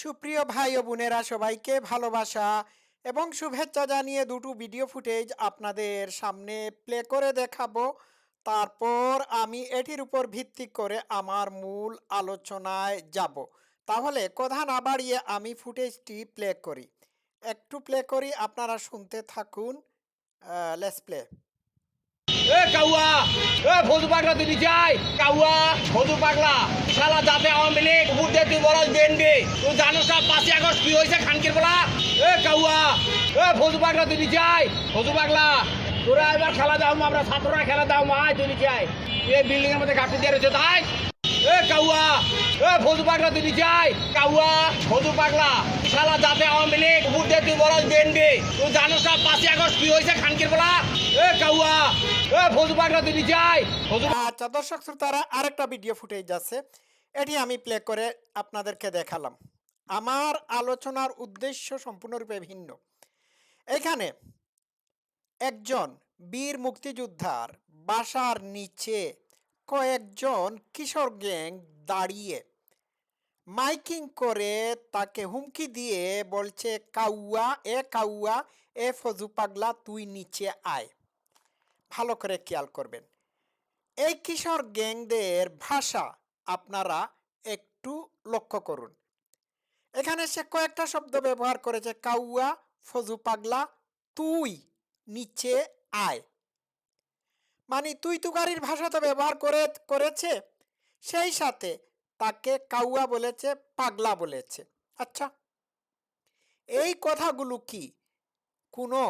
সুপ্রিয় ভাই ও বোনেরা, সবাইকে ভালোবাসা এবং শুভেচ্ছা জানিয়ে দুটো ভিডিও ফুটেজ আপনাদের সামনে প্লে করে দেখাবো। তারপর আমি এটির উপর ভিত্তি করে আমার মূল আলোচনায় যাব। তাহলে কথা না বাড়িয়ে আমি ফুটেজটি প্লে করি। একটু প্লে করি, আপনারা শুনতে থাকুন লেস প্লে এ কাউয়া, এ ফজু পাগলা তুই যাই কাউয়া, ফজু পাগলা। শালা যাতে আওয়ামী লীগ উপর দিয়ে তুই বড় বেনবি তুই জানো সব পাঁচই আগস্ট কি হয়েছে খানকির বলা? এ কাউয়া, এ ফজু পাগলা তুই যাই ফজু পাগলা, তোরা এবার খেলা দাও আমরা ছাত্ররা খেলা দাও মা, আয় তুই যাই এই বিল্ডিং এর মধ্যে ঘাটতি দিয়ে রয়েছে তাই এ কাউয়া, এ ফজু পাগলা তুই যাই, কাউয়া, ফজু পাগলা। শালা যাতে আওয়ামী লীগ উপর দিয়ে তুই বড় বেনবি তুই জানো সব পাঁচই আগস্ট কি হয়েছে খানকির বলা? এ কাউয়া, এ ফজু পাগলা তুই যাই, ফজু আচ্ছা দর্শক শ্রোতারা, আরেকটা ভিডিও ফুটেজ আছে। এটি আমি প্লে করে আপনাদেরকে দেখালাম। আমার আলোচনার উদ্দেশ্য সম্পূর্ণরূপে ভিন্ন। এখানে একজন বীর মুক্তিযোদ্ধার বাসার নিচে কয়েকজন কিশোর গ্যাং দাঁড়িয়ে। মাইকিং করে তাকে হুমকি দিয়ে বলছে, কাউয়া, এ কাউয়া, এ ফজু পাগলা, তুই নিচে আয়। ভালো করে খেয়াল করবেন। এই কিশোর গ্যাংদের ভাষা আপনারা একটু লক্ষ্য করুন। এখানে সে কয়েকটা শব্দ ব্যবহার করেছে, কাউয়া, ফজু পাগলা, তুই নিচে আয়। মানে তুই তুকারির ভাষা তো ব্যবহার করে, করেছে। সেই সাথে তাকে কাউয়া বলেছে, পাগলা বলেছে। আচ্ছা এই কথাগুলো কি কোনো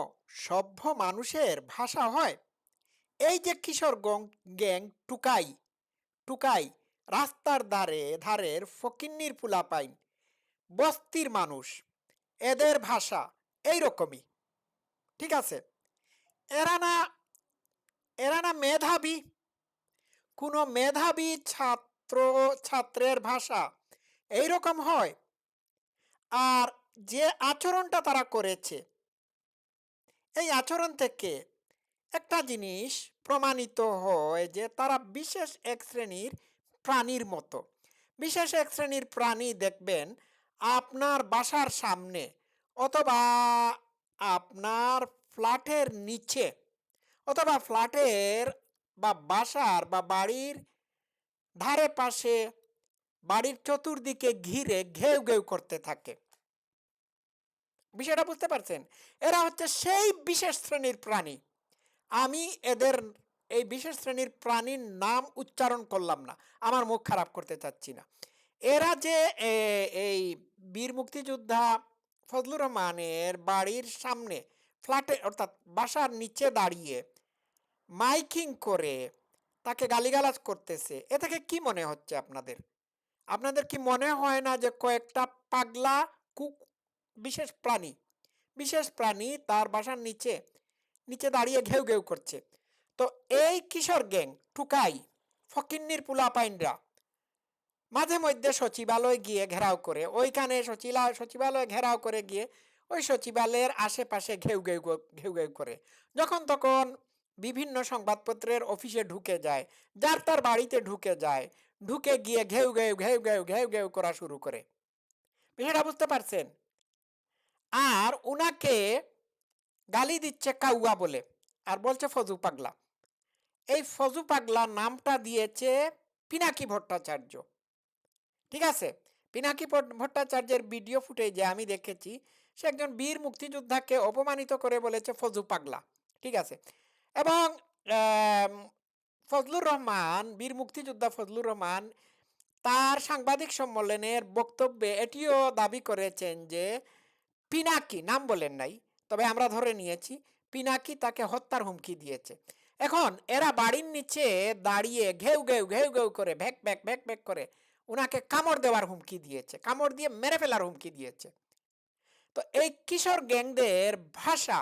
সভ্য মানুষের ভাষা হয়? এই যে কিশোর গ্যাং টুকাই টুকাই রাস্তার ধারে, ধারের ফকিন্নির পুলা পাইন বস্তির মানুষ, এদের ভাষা এই রকমই ঠিক আছে? এরা না এরা না মেধাবী। কোনো মেধাবী ছাত্র, ছাত্রের ভাষা এই রকম হয়। আর যে আচরণটা তারা করেছে, এই আচরণ থেকে একটা জিনিস প্রমাণিত হয় যে তারা বিশেষ এক শ্রেণির প্রাণীর মতো। বিশেষ এক শ্রেণির প্রাণী দেখবেন আপনার বাসার সামনে অথবা আপনার ফ্ল্যাটের নিচে অথবা ফ্ল্যাটের বা বাসার বা বাড়ির ধারে পাশে বাড়ির চতুর্দিকে ঘিরে ঘেউ ঘেউ করতে থাকে। বিষয়টা বুঝতে পারছেন? এরা হচ্ছে সেই বিশেষ শ্রেণির প্রাণী। আমি এদের এই বিশেষ শ্রেণির প্রাণীর নাম উচ্চারণ করলাম না। আমার মুখ খারাপ করতে চাচ্ছি না। এরা যে এই বীর মুক্তিযোদ্ধা ফজলুর রহমানের বাড়ির সামনে ফ্ল্যাটে, অর্থাৎ বাসার নিচে দাঁড়িয়ে মাইকিং করে তাকে গালিগালাজ করতেছে। এ থেকে কি মনে হচ্ছে আপনাদের? আপনাদের কি মনে হয় না যে কয়েকটা পাগলা কুক, বিশেষ প্রাণী বিশেষ প্রাণী তার বাসার নিচে নিচে দাঁড়িয়ে ঘেউ ঘেউ করছে? তো এই কিশোর গ্যাং, টুকাই, ফকিন্নির পুলা পাইনরা মাঝে মধ্যে সচিবালয় গিয়ে ঘেরাও করে, ওইখানে সচিলা, সচিবালয় ঘেরাও করে গিয়ে ওই সচিবালয়ের আশেপাশে ঘেউ ঘেউ ঘেউ ঘেউ করে। যখন তখন বিভিন্ন সংবাদপত্রের অফিসে ঢুকে যায়, যার তার বাড়িতে ঢুকে যায়, ঢুকে গিয়ে ঘেউ ঘেউ ঘেউ ঘেউ ঘেউ ঘেউ করা শুরু করে। বিষয়টা বুঝতে পারছেন? আর উনাকে গালি দিচ্ছে কাউয়া বলে, আর বলছে ফজু পাগলা। এই ফজু পাগলা নামটা দিয়েছে পিনাকি ভট্টাচার্য। ঠিক আছে? পিনাকি ভট- ভট্টাচার্যের ভিডিও ফুটেজে আমি দেখেছি সে একজন বীর মুক্তিযোদ্ধাকে অপমানিত করে বলেছে ফজু পাগলা। ঠিক আছে? এবং ফজলুর রহমান, বীর মুক্তিযোদ্ধা ফজলুর রহমান তার সাংবাদিক সম্মেলনের বক্তব্যে এটিও দাবি করেছেন যে পিনাকি, নাম বলেন নাই, তবে আমরা ধরে নিয়েছি, পিনাকি তাকে হত্যার হুমকি দিয়েছে। এখন এরা বাড়ির নিচে দাঁড়িয়ে ঘেউ ঘেউ ঘেউ ঘেউ করে ভ্যাক ভ্যাক ভ্যাক ভ্যাক করে ওনাকে কামড় দেওয়ার হুমকি দিয়েছে, কামড় দিয়ে মেরে ফেলার হুমকি দিয়েছে। তো এই কিশোর গ্যাংদের ভাষা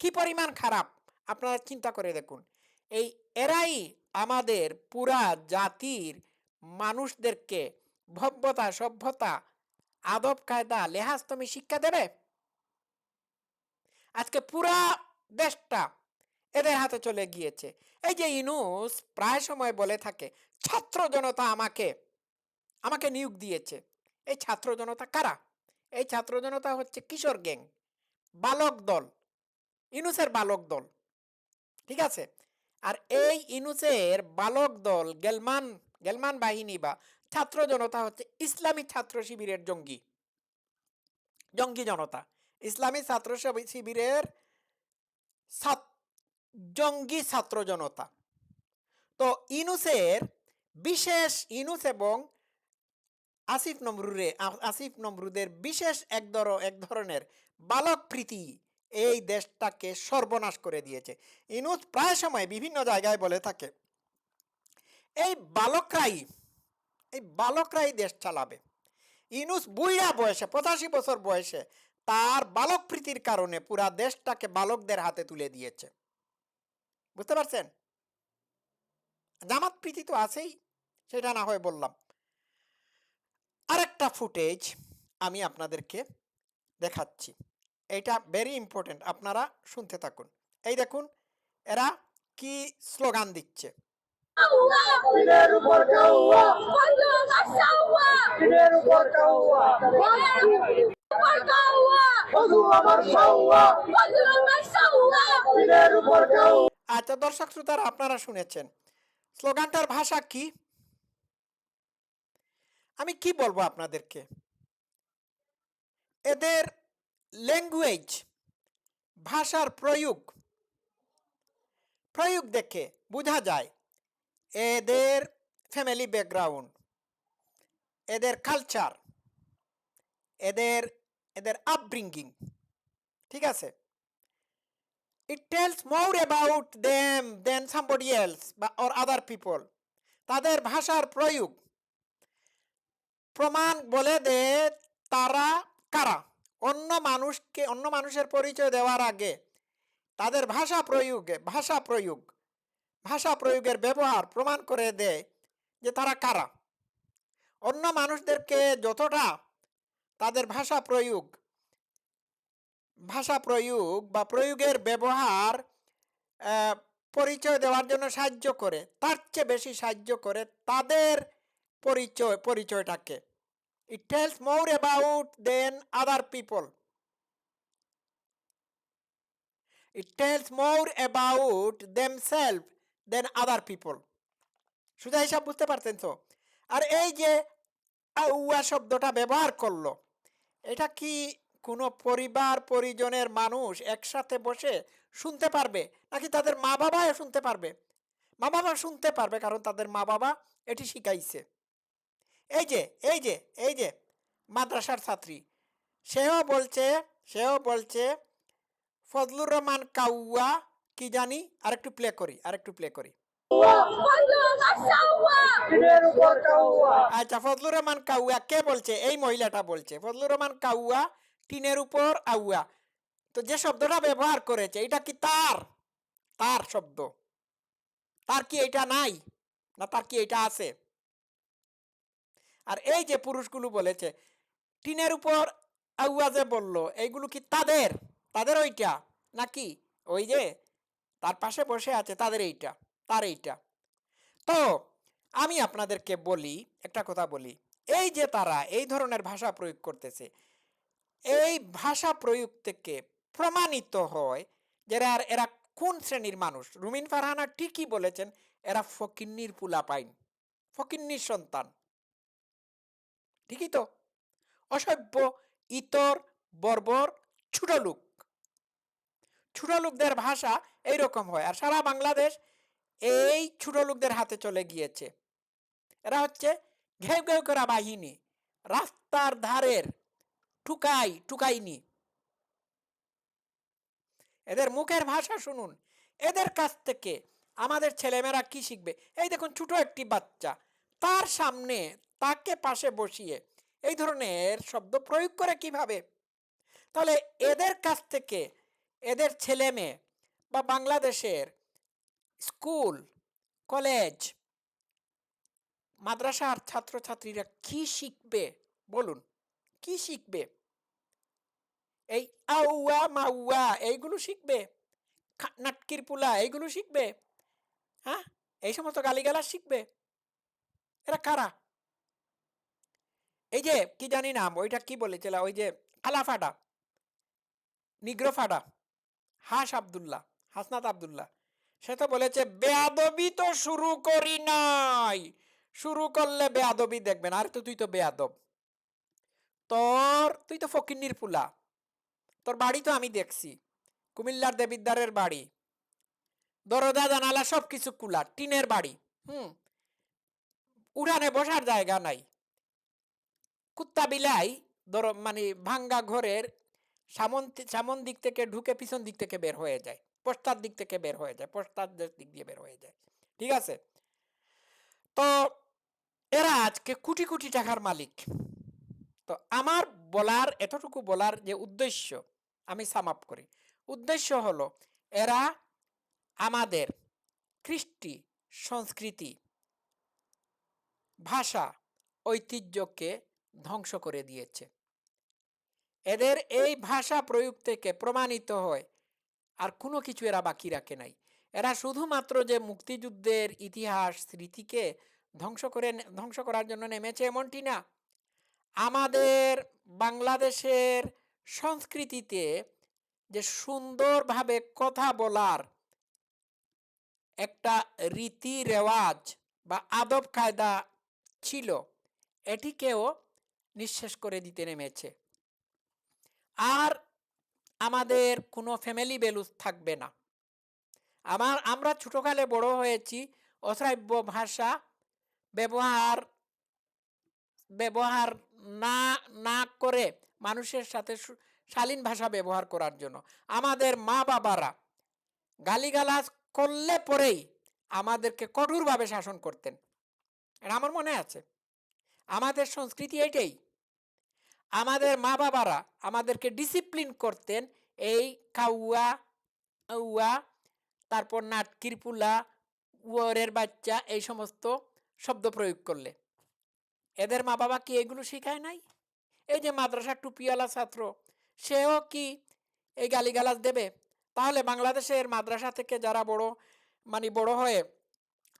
কি পরিমাণ খারাপ? আপনারা চিন্তা করে দেখুন। এই এরাই আমাদের পুরা জাতির মানুষদেরকে ভব্যতা, সভ্যতা, আদব, কায়দা লেহাজ তুমি শিক্ষা দেবে? আজকে পুরা দেশটা এদের হাতে চলে গিয়েছে। এই যে ইনুস প্রায় সময় বলে থাকে, ছাত্র জনতা আমাকে আমাকে নিয়োগ দিয়েছে। এই ছাত্র জনতা কারা? এই ছাত্র জনতা হচ্ছে কিশোর গ্যাং, বালক দল, ইনুসের বালক দল, ঠিক আছে? আর এই ইনুসের বালক দল, গেলমান গেলমান বাহিনী বা ছাত্র জনতা হচ্ছে ইসলামী ছাত্র শিবিরের জঙ্গি জঙ্গি জনতা। ইসলামী ছাত্র শিবিরের জঙ্গি ছাত্র জনতা তো ইনুসের, বিশেষ ইনুস এবং আসিফ নমরুরে আসিফ নমরুদের বিশেষ এক ধর, এক ধরনের বালক প্রীতি এই দেশটাকে সর্বনাশ করে দিয়েছে। ইনুস প্রায় সময় বিভিন্ন জায়গায় বলে থাকে, এই বালকরাই এই বালকরাই দেশ চালাবে। ইনুস বুইড়া বয়সে, পঁচাশি বছর বয়সে তার বালক প্রীতির কারণে পুরা দেশটাকে বালকদের হাতে তুলে দিয়েছে। বুঝতে পারছেন? জামাত প্রীতি তো আছেই, সেটা না হয় বললাম। আরেকটা ফুটেজ আমি আপনাদেরকে দেখাচ্ছি। এইটা ভেরি ইম্পর্টেন্ট আপনারা শুনতে থাকুন। এই দেখুন এরা কি স্লোগান দিচ্ছে। আচ্ছা দর্শক শ্রোতারা আপনারা শুনেছেন। স্লোগানটার ভাষা কি? আমি কি বলব আপনাদেরকে? এদের ল্যাঙ্গুয়েজ ভাষার প্রয়োগ প্রয়োগ দেখে বোঝা যায় এদের ফ্যামিলি ব্যাকগ্রাউন্ড এদের কালচার এদের এদের আপব্রিঙ্গিং ঠিক আছে? It tells more about them than somebody else বা- or আদার পিপল তাদের ভাষার প্রয়োগ প্রমাণ বলে দে তারা কারা। অন্য মানুষকে, অন্য মানুষের পরিচয় দেওয়ার আগে তাদের ভাষা প্রয়োগে, ভাষা প্রয়োগ, ভাষা প্রয়োগের ব্যবহার প্রমাণ করে দেয় যে তারা কারা। অন্য মানুষদেরকে যতটা তাদের ভাষা প্রয়োগ ভাষা প্রয়োগ বা প্রয়োগের ব্যবহার পরিচয় দেওয়ার জন্য সাহায্য করে, তার চেয়ে বেশি সাহায্য করে তাদের পরিচয়, পরিচয়টাকে। It tells more about than other people it tells more about them self than other people সোজা হিসাব বুঝতে পারতেন তো? আর এই যে আউয়া শব্দটা ব্যবহার করল, এটা কি কোনো পরিবার, পরিজনের মানুষ একসাথে বসে শুনতে পারবে? নাকি তাদের মা বাবাও শুনতে পারবে? মা বাবা শুনতে পারবে কারণ তাদের মা বাবা এটি শিখাইছে। এই যে এই যে এই যে মাদ্রাসার ছাত্রী। সেও বলছে সেও বলছে ফজলুর রহমান কাউয়া কি জানি আরেকটু প্লে করি আরেকটু প্লে করি। আচ্ছা ফজলুর রহমান কাউয়া কে বলছে? এই মহিলাটা বলছে। ফজলুর রহমান কাউয়া টিনের উপর আউয়া। তো যে শব্দটা ব্যবহার করেছে এটা কি তার? তার শব্দ। তার কি এটা নাই? না তার কি এটা আছে? আর এই যে পুরুষগুলো বলেছে, টিনের উপর আউয়া যে বলল, এইগুলো কি তাদের? তাদের ওইটা? নাকি? ওই যে তার পাশে বসে আছে, তাদের এইটা, তার এইটা? তো আমি আপনাদেরকে বলি, একটা কথা বলি, এই যে তারা এই ধরনের ভাষা প্রয়োগ করতেছে, এই ভাষা প্রয়োগ থেকে প্রমাণিত হয় যে এরা এরা কোন শ্রেণির মানুষ? রুমিন ফারহানা ঠিকই বলেছেন, এরা ফকিন্নির পুলা পাইন ফকিন্নির সন্তান। ঠিকই তো অসভ্য, ইতর, বর্বর, ছোট লোক। ছোট লোকদের ভাষা এইরকম হয় আর সারা বাংলাদেশ এই ছোট লোকদের হাতে চলে গিয়েছে। এরা হচ্ছে ঘেউ ঘেউ করা বাহিনী, রাস্তার ধারের টুকাই, টুকাইনি। এদের মুখের ভাষা শুনুন। এদের কাছ থেকে আমাদের ছেলেমেয়েরা কি শিখবে? এই দেখুন ছোট একটি বাচ্চা। তার সামনে তাকে পাশে বসিয়ে এই ধরনের শব্দ প্রয়োগ করে কীভাবে? তাহলে এদের কাছ থেকে এদের ছেলে মেয়ে বা বাংলাদেশের স্কুল, কলেজ, মাদ্রাসার ছাত্রছাত্রীরা কি শিখবে? বলুন, কি শিখবে? এই আউয়া মাউয়া এইগুলো শিখবে? নাটকির পুলা এইগুলো শিখবে? হ্যাঁ? এই সমস্ত গালিগালা শিখবে? এরা কারা? এই যে, কি জানি নাম, ওইটা কি বলেছিল ওই যে খালাফাডা নিগ্রোফাডা হাস আবদুল্লাহ, হাসনাত আবদুল্লাহ। সে তো বলেছে, বেয়াদবি তো শুরু করি নাই। শুরু করলে বেয়াদবি দেখবেন, আর তো তুই তো বেয়াদব। তোর, তুই তো ফকিন্নির পুলা তোর বাড়ি তো আমি দেখছি, কুমিল্লার দেবিদ্দারের বাড়ি। দরজা, জানালা সব কিছু কুলা টিনের বাড়ি, হুম? উড়ানে বসার জায়গা নাই। কুত্তা বিলাই, ধর মানে ভাঙ্গা ঘরের সামন সামন দিক থেকে ঢুকে পিছন দিক থেকে বের হয়ে যায়, পশ্চাৎ দিক থেকে বের হয়ে যায়, পশ্চাৎ দিক দিয়ে বের হয়ে যায়, ঠিক আছে? তো এরা আজকে কোটি কোটি টাকার মালিক। তো আমার বলার, এতটুকু বলার যে উদ্দেশ্য আমি সাম আপ করি। উদ্দেশ্য হলো, এরা আমাদের কৃষ্টি সংস্কৃতি ভাষা ঐতিহ্যকে ধ্বংস করে দিয়েছে। এদের এই ভাষা প্রয়োগ থেকে প্রমাণিত হয়, আর কোনো কিছু এরা বাকি রাখে নাই। এরা শুধুমাত্র যে মুক্তিযুদ্ধের ইতিহাস, স্মৃতিকে ধ্বংস করে ধ্বংস করার জন্য নেমেছে এমনটি না। আমাদের বাংলাদেশের সংস্কৃতিতে যে সুন্দরভাবে কথা বলার একটা রীতি রেওয়াজ বা আদব কায়দা ছিল, এটিকেও নিঃশেষ করে দিতে নেমেছে। আর আমাদের কোনো ফ্যামিলি ভ্যালুস থাকবে না। আমার, আমরা ছোটকালে বড় হয়েছি, অশ্রাব্য ভাষা ব্যবহার ব্যবহার না না করে মানুষের সাথে শালীন ভাষা ব্যবহার করার জন্য। আমাদের মা বাবারা গালিগালাজ করলে পরেই আমাদেরকে কঠোরভাবে শাসন করতেন। এটা আমার মনে আছে। আমাদের সংস্কৃতি এটাই আমাদের মা বাবারা আমাদেরকে ডিসিপ্লিন করতেন এই কাউয়া উয়া তারপর নাটকির পুলা, উয়ারের বাচ্চা, এই সমস্ত শব্দ প্রয়োগ করলে। এদের মা বাবা কি এগুলো শেখায় নাই? এই যে মাদ্রাসা টুপিওয়ালা ছাত্র, সেও কি এই গালিগালাজ দেবে? তাহলে বাংলাদেশের মাদ্রাসা থেকে যারা বড় মানে বড় হয়ে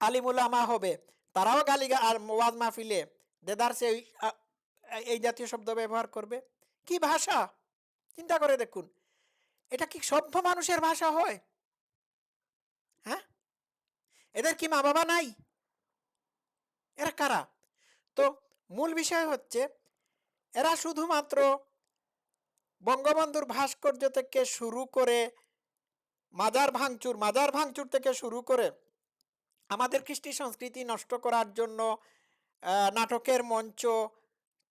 আলিমুলামা হবে তারাও গালি আর ওয়াজ মাহফিলে দেদারসে এই জাতীয় শব্দ ব্যবহার করবে। কি ভাষা? চিন্তা করে দেখুন। এটা কি সভ্য মানুষের ভাষা হয়? হ্যাঁ? এদের কি মা বাবা নাই? এরা কারা? তো মূল বিষয় হচ্ছে, এরা শুধুমাত্র বঙ্গবন্ধুর ভাস্কর্য থেকে শুরু করে মাজার ভাঙচুর মাজার ভাঙচুর থেকে শুরু করে আমাদের কৃষ্টি সংস্কৃতি নষ্ট করার জন্য নাটকের মঞ্চ,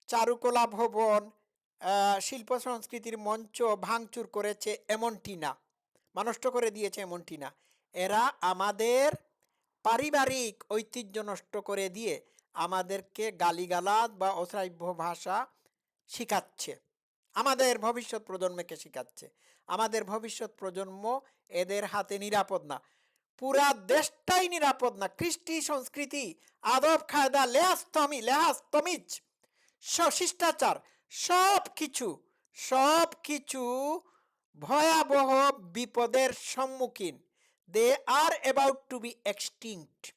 চারুকলা ভবন শিল্প সংস্কৃতির মঞ্চ ভাঙচুর করেছে এমনটি না। বা নষ্ট করে দিয়েছে এমনটি না। এরা আমাদের পারিবারিক ঐতিহ্য নষ্ট করে দিয়ে আমাদেরকে গালিগালাজ বা অশ্রাব্য ভাষা শিখাচ্ছে। আমাদের ভবিষ্যৎ প্রজন্মকে শিখাচ্ছে। আমাদের ভবিষ্যৎ প্রজন্ম এদের হাতে নিরাপদ না। পুরা দেশটাই নিরাপদ না। কৃষ্টি সংস্কৃতি, আদব খায়দা লেহাস্তমি লেহাস্তমিজ স- শিষ্টাচার, সব কিছু সব কিছু ভয়াবহ বিপদের সম্মুখীন। They are about to be extinct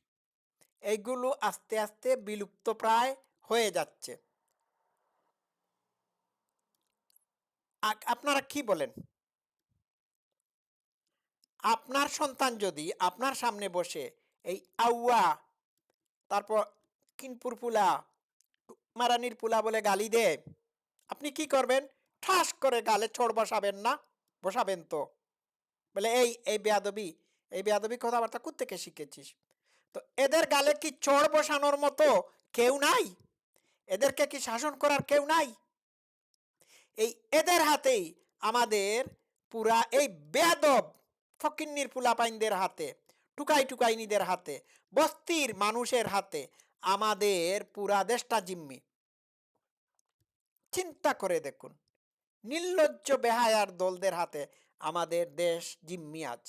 এইগুলো আস্তে আস্তে বিলুপ্ত প্রায় হয়ে যাচ্ছে। আপনারা কি বলেন? আপনার সন্তান যদি আপনার সামনে বসে এই আউয়া, তারপর কিনপুর পুলা, মারানির পুলা বলে গালি দেয়, আপনি কি করবেন? ঠাস করে গালে ছড় বসাবেন না? বসাবেন তো। বলে, এই এই বেয়াদবি এই বেয়াদবি কথাবার্তা থেকে শিখেছিস? তো এদের গালে কি চড় বসানোর মতো কেউ নাই? এদেরকে কি শাসন করার কেউ নাই? এই এদের হাতেই আমাদের পুরা এই বেয়াদব ফকিন্নির পুলাপাইনদের হাতে, টুকাই টুকাইনিদের হাতে, বস্তির মানুষের হাতে, আমাদের পুরা দেশটা জিম্মি। চিন্তা করে দেখুন, নির্লজ্জ বেহায়ার দলদের হাতে আমাদের দেশ জিম্মি আজ।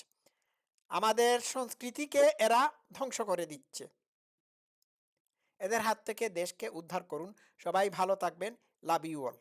আমাদের সংস্কৃতিকে এরা ধ্বংস করে দিচ্ছে। এদের হাত থেকে দেশকে উদ্ধার করুন। সবাই ভালো থাকবেন। Love you all.